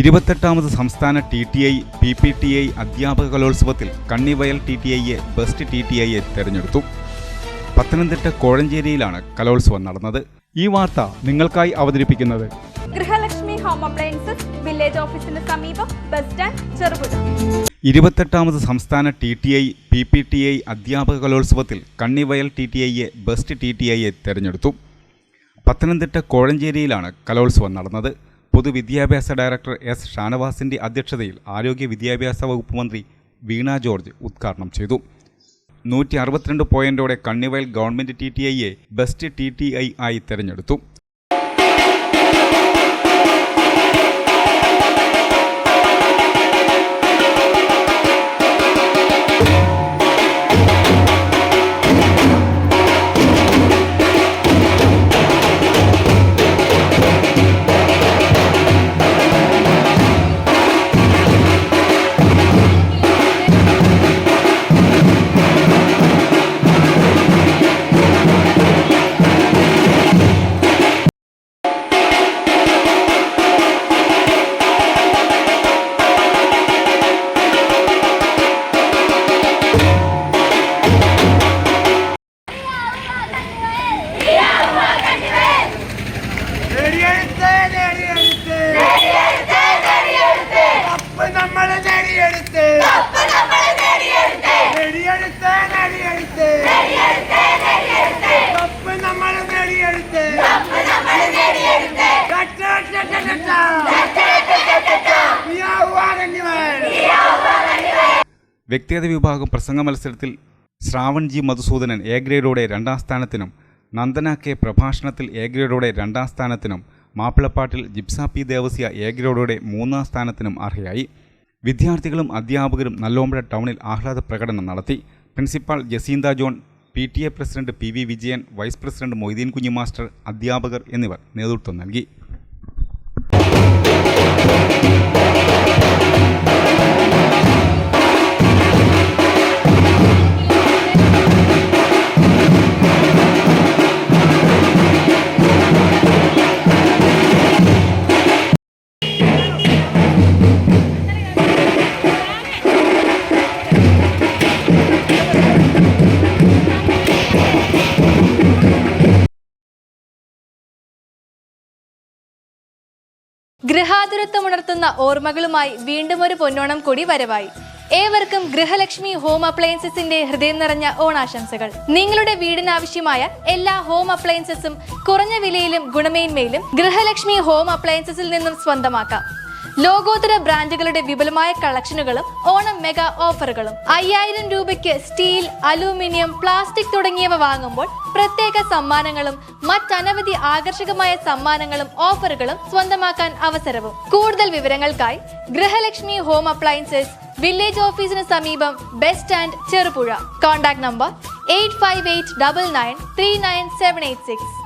ഇരുപത്തെട്ടാമത് സംസ്ഥാന T T I P P T I അധ്യാപക കലോത്സവത്തിൽ കണ്ണിവയൽ ടി ടി ഐയെ ബെസ്റ്റ് ടി ടി ഐയെ തെരഞ്ഞെടുത്തു. പത്തനംതിട്ട കോഴഞ്ചേരിയിലാണ് കലോത്സവം നടന്നത്. ഈ വാർത്ത നിങ്ങൾക്കായി അവതരിപ്പിക്കുന്നത് ഗൃഹലക്ഷ്മി ഹോം അപ്ലയൻസസ് വില്ലേജ് ഓഫീസിന് സമീപം ബസ് സ്റ്റാൻഡ് ചെറുപുഴ. ഇരുപത്തെട്ടാമത് സംസ്ഥാന T T I P P T I അധ്യാപക കലോത്സവത്തിൽ കണ്ണിവയൽ ടി ടി ഐയെ ബെസ്റ്റ് ടി ടി ഐയെ തെരഞ്ഞെടുത്തു. പത്തനംതിട്ട കോഴഞ്ചേരിയിലാണ് കലോത്സവം നടന്നത്. പൊതുവിദ്യാഭ്യാസ ഡയറക്ടർ എസ് ഷാനവാസിന്റെ അധ്യക്ഷതയിൽ ആരോഗ്യ വിദ്യാഭ്യാസ വകുപ്പ് മന്ത്രി വീണ ജോർജ് ഉദ്ഘാടനം ചെയ്തു. നൂറ്റി അറുപത്തിരണ്ട് പോയിന്റോടെ കണ്ണിവയൽ ഗവൺമെന്റ് ടി ടി ഐയെ ബെസ്റ്റ് ടി ടി ഐ ആയി തെരഞ്ഞെടുത്തു. നേടിയെടുത്ത് നേടിയെടുത്ത്. കപ്പ് നമ്മൾ നേടിയെടുത്ത്. നേടിയെടുത്ത്. നേടിയെടുത്ത് കപ്പ് നമ്മൾ നേടിയെടുത്ത്. ടട്ട, ടട്ട, ടട്ട. മിയാവുവാ കന്നിവൻ. വ്യക്തിഗത വിഭാഗം പ്രസംഗ മത്സരത്തിൽ ശ്രാവൺ ജി മധുസൂദനൻ എ ഗ്രേഡോടെ രണ്ടാം സ്ഥാനത്തിനും നന്ദന കെ പ്രഭാഷണത്തിൽ എ രണ്ടാം സ്ഥാനത്തിനും മാപ്പിളപ്പാട്ടിൽ ജിപ്സ പി ദേവസ്യ എ മൂന്നാം സ്ഥാനത്തിനും അർഹയായി. വിദ്യാർത്ഥികളും അധ്യാപകരും നല്ലോമ്പഴ ടൗണിൽ ആഹ്ലാദ പ്രകടനം നടത്തി. Principal Jacintha John P T A president P V Vijayan vice president Moideen Kunhi master അധ്യാപകർ എന്നിവർ നേതൃത്വം നൽകി. ഗൃഹാതുരത്വമുണർത്തുന്ന ഓർമ്മകളുമായി വീണ്ടും ഒരു പൊന്നോണം കൂടി വരവായി. ഏവർക്കും ഗൃഹലക്ഷ്മി ഹോം അപ്ലയൻസസിന്റെ ഹൃദയം നിറഞ്ഞ ഓണാശംസകൾ. നിങ്ങളുടെ വീടിനാവശ്യമായ എല്ലാ ഹോം അപ്ലയൻസസും കുറഞ്ഞ വിലയിലും ഗുണമേന്മയിലും ഗൃഹലക്ഷ്മി ഹോം അപ്ലയൻസസിൽ നിന്നും സ്വന്തമാക്കാം. ലോകോത്തര ബ്രാൻഡുകളുടെ വിപുലമായ കളക്ഷനുകളും ഓണം മെഗാ ഓഫറുകളും. അയ്യായിരം രൂപയ്ക്ക് സ്റ്റീൽ അലൂമിനിയം പ്ലാസ്റ്റിക് തുടങ്ങിയവ വാങ്ങുമ്പോൾ പ്രത്യേക സമ്മാനങ്ങളും മറ്റനവധി ആകർഷകമായ സമ്മാനങ്ങളും ഓഫറുകളും സ്വന്തമാക്കാൻ അവസരവും. കൂടുതൽ വിവരങ്ങൾക്കായി ഗൃഹലക്ഷ്മി ഹോം അപ്ലയൻസസ് വില്ലേജ് ഓഫീസിന് സമീപം bus stand Cherupuzha. Contact number eight five eight double nine three nine seven eight six.